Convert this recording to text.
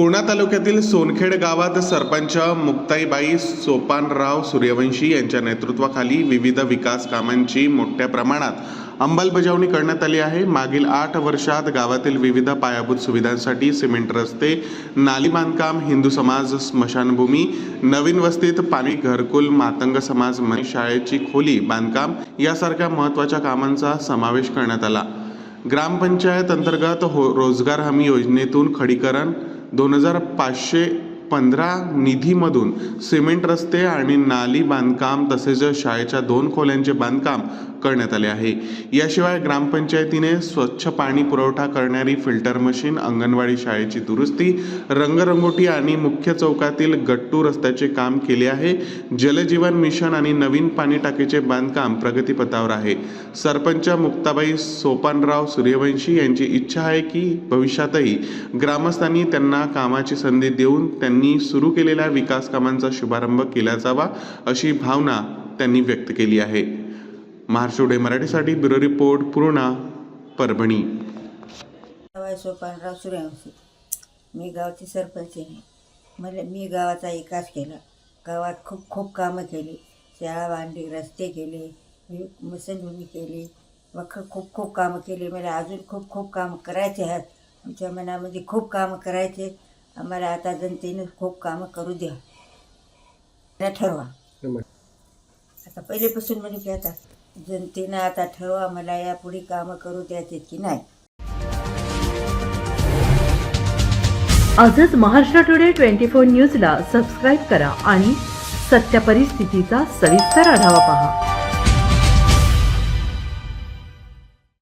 पूर्णा तालुक्यातील सोनखेड गावात सरपंच मुक्ताईबाई सोपानराव सूर्यवंशी यांच्या नेतृत्वाखाली विविध विकास कामांची मोठ्या प्रमाणात अंमलबजावणी करण्यात आली आहे. मागील आठ वर्षात गावातील विविध पायाभूत सुविधांसाठी सिमेंट रस्ते नाली बांधकाम हिंदू समाज स्मशानभूमी नवीन वस्तीत पाणी घरकुल मातंग समाज शाळेची खोली बांधकाम यासारख्या महत्त्वाच्या कामांचा समावेश करण्यात आला. ग्रामपंचायत अंतर्गत हो रोजगार हमी योजनेतून खडीकरण दोन हजार पाचशे पंधरा निधीमधून सिमेंट रस्ते आणि नाली बांधकाम तसेच शाळेच्या दोन खोल्यांचे बांधकाम करण्यात आले आहे. याशिवाय ग्रामपंचायतीने स्वच्छ पाणी पुरवठा करणारी फिल्टर मशीन अंगणवाडी शाळेची दुरुस्ती रंगरंगोटी आणि मुख्य चौकातील गट्टू रस्त्याचे काम केले आहे. जलजीवन मिशन आणि नवीन पाणी टाकीचे बांधकाम प्रगतीपथावर आहे. सरपंच मुक्ताबाई सोपानराव सूर्यवंशी यांची इच्छा आहे की भविष्यातही ग्रामस्थांनी त्यांना कामाची संधी देऊन त्यांनी सुरू केलेल्या विकास कामांचा शुभारंभ केला जावा अशी भावना त्यांनी व्यक्त केली आहे. महाराष्ट्र मराठीसाठी ब्युरो रिपोर्ट पूर्णा परभणी. सोपानराव सूर्यवंशी. मी गावची सरपंच आहे. मला मी गावाचा विकास केला. गावात खूप खूप कामं केली. शाळा बांधली रस्ते केले मुसनभूमी केली. मग खूप खूप कामं केली. मला अजून खूप खूप कामं करायचे आहेत. आमच्या मनामध्ये खूप कामं करायचे. आम्हाला आता जनतेनं खूप कामं करू द्या. त्या ठरवा. आता पहिलेपासून म्हणजे आता जनतेनं आता ठरवा मला यापुढे कामं करू द्यायचे की नाही. आजच महाराष्ट्र टुडे ट्वेंटी फोर न्यूजला सबस्क्राईब करा आणि सत्य परिस्थितीचा सविस्तर आढावा पहा.